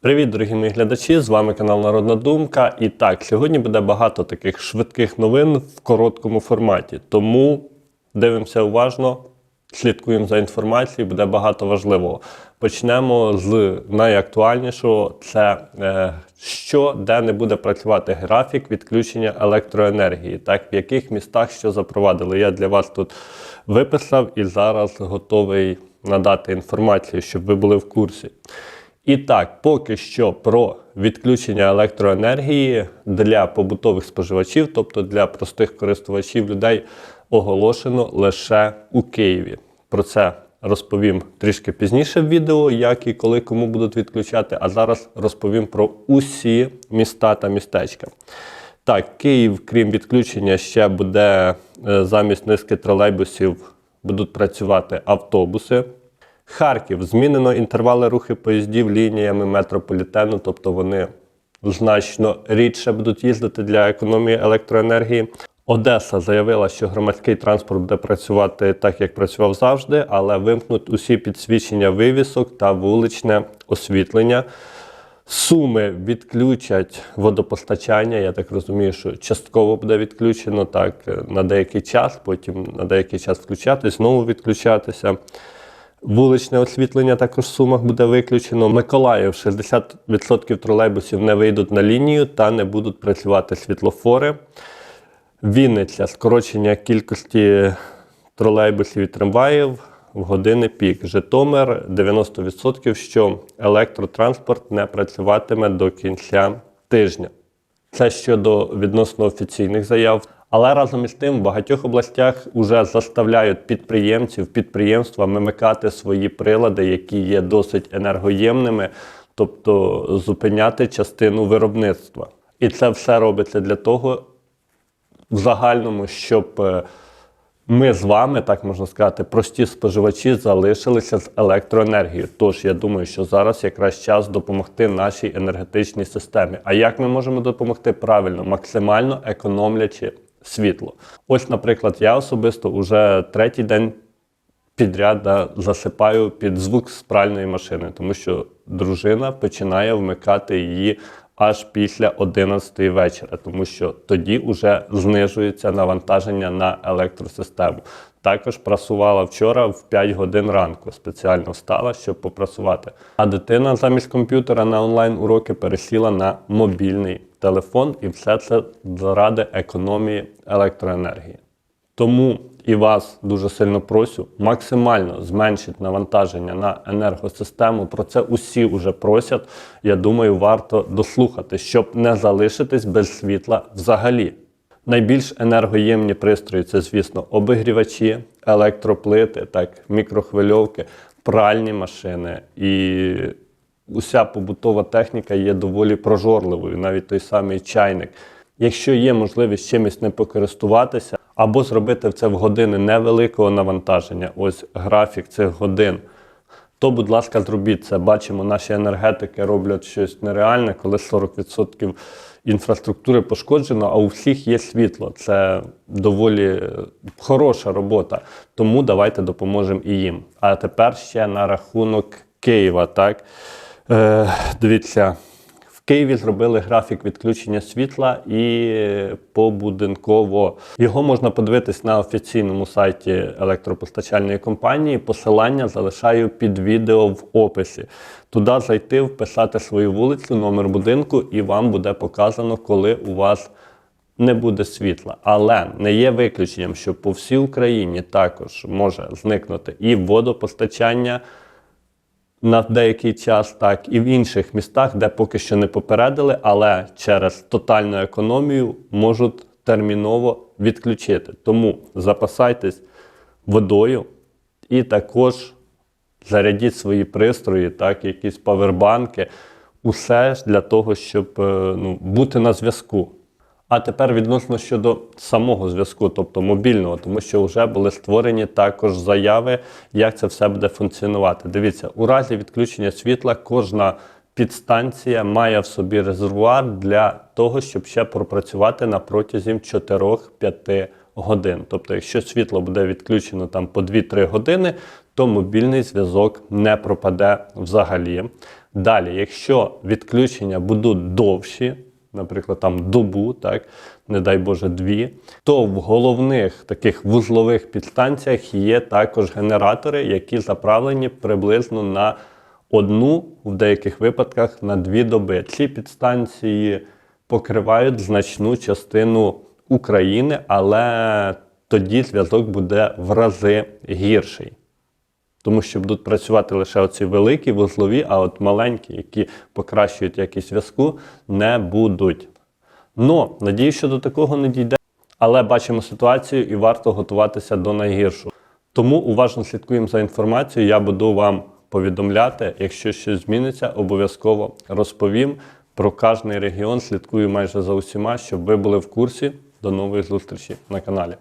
Привіт, дорогі мої глядачі! З вами канал Народна Думка. І так, сьогодні буде багато таких швидких новин в короткому форматі. Тому дивимося уважно, слідкуємо за інформацією, буде багато важливого. Почнемо з найактуальнішого: це е, що де не буде працювати графік відключення електроенергії, так в яких містах що запровадили. Я для вас тут виписав і зараз готовий надати інформацію, щоб ви були в курсі. І так, поки що про відключення електроенергії для побутових споживачів, тобто для простих користувачів людей, оголошено лише у Києві. Про це розповім трішки пізніше в відео, як і коли кому будуть відключати. А зараз розповім про усі міста та містечка. Так, Київ, крім відключення, ще буде е, замість низки тролейбусів будуть працювати автобуси. Харків змінено інтервали рухи поїздів лініями метрополітену, тобто вони значно рідше будуть їздити для економії електроенергії. Одеса заявила, що громадський транспорт буде працювати так, як працював завжди, але вимкнуть усі підсвічення вивісок та вуличне освітлення. Суми відключать водопостачання. Я так розумію, що частково буде відключено так на деякий час, потім на деякий час включатись, знову відключатися. Вуличне освітлення також в сумах буде виключено. Миколаїв 60% тролейбусів не вийдуть на лінію та не будуть працювати світлофори. Вінниця скорочення кількості тролейбусів і трамваїв в години пік. Житомир 90%, що електротранспорт не працюватиме до кінця тижня. Це щодо відносно офіційних заяв. Але разом із тим в багатьох областях вже заставляють підприємців, підприємства вимикати свої прилади, які є досить енергоємними, тобто зупиняти частину виробництва. І це все робиться для того, в загальному, щоб е, ми з вами, так можна сказати, прості споживачі залишилися з електроенергією. Тож я думаю, що зараз якраз час допомогти нашій енергетичній системі. А як ми можемо допомогти правильно, максимально економлячи світло? Ось, наприклад, я особисто уже третій день підряд да, засипаю під звук з пральної машини, тому що дружина починає вмикати її аж після 11 вечора, тому що тоді вже знижується навантаження на електросистему. Також прасувала вчора в 5 годин ранку. Спеціально встала, щоб попрасувати. А дитина замість комп'ютера на онлайн уроки пересіла на мобільний телефон, і все це заради економії електроенергії. Тому і вас дуже сильно прошу максимально зменшити навантаження на енергосистему. Про це усі вже просять. Я думаю, варто дослухати, щоб не залишитись без світла взагалі. Найбільш енергоємні пристрої це, звісно, обігрівачі, електроплити, так, мікрохвильовки, пральні машини і уся побутова техніка є доволі прожорливою, навіть той самий чайник. Якщо є можливість чимось не покористуватися, або зробити це в години невеликого навантаження, ось графік цих годин, то, будь ласка, зробіть це. Бачимо, наші енергетики роблять щось нереальне, коли 40% інфраструктури пошкоджено, а у всіх є світло. Це доволі хороша робота. Тому давайте допоможемо і їм. А тепер ще на рахунок Києва. Так? Е, Дивіться. В Києві зробили графік відключення світла і побудинково. Його можна подивитись на офіційному сайті електропостачальної компанії. Посилання залишаю під відео в описі. Туди зайти, вписати свою вулицю, номер будинку, і вам буде показано, коли у вас не буде світла. Але не є виключенням, що по всій Україні також може зникнути і водопостачання на деякий час, так і в інших містах, де поки що не попередили, але через тотальну економію можуть терміново відключити. Тому запасайтесь водою і також зарядіть свої пристрої, так, якісь павербанки, усе ж для того, щоб е, ну, бути на зв'язку. А тепер відносно щодо самого зв'язку, тобто мобільного, тому що вже були створені також заяви, як це все буде функціонувати. Дивіться, у разі відключення світла кожна підстанція має в собі резервуар для того, щоб ще пропрацювати на протязі 4-5 годин. Тобто, якщо світло буде відключено там по 2-3 години, то мобільний зв'язок не пропаде взагалі. Далі, якщо відключення будуть довші, наприклад, там добу, так, не дай Боже, дві, то в головних таких вузлових підстанціях є також генератори, які заправлені приблизно на одну, в деяких випадках на дві доби. Ці підстанції покривають значну частину України, але тоді зв'язок буде в рази гірший. Тому що будуть працювати лише оці великі вузлові, а от маленькі, які покращують якість зв'язку, не будуть. Ну, надію, що до такого не дійде. Але бачимо ситуацію і варто готуватися до найгіршого. Тому уважно слідкуємо за інформацією. Я буду вам повідомляти. Якщо щось зміниться, обов'язково розповім. Про кожний регіон слідкую майже за усіма, щоб ви були в курсі. До нових зустрічей на каналі.